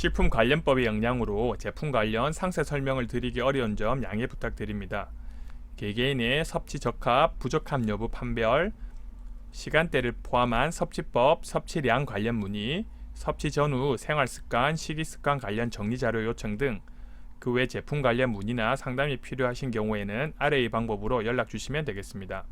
식품 관련법의 영향으로 제품 관련 상세 설명을 드리기 어려운 점 양해 부탁드립니다. 개개인의 섭취 적합, 부적합 여부 판별, 시간대를 포함한 섭취법, 섭취량 관련 문의, 섭취 전후 생활 습관, 식이 습관 관련 정리 자료 요청 등 그 외 제품 관련 문의나 상담이 필요하신 경우에는 아래의 방법으로 연락 주시면 되겠습니다.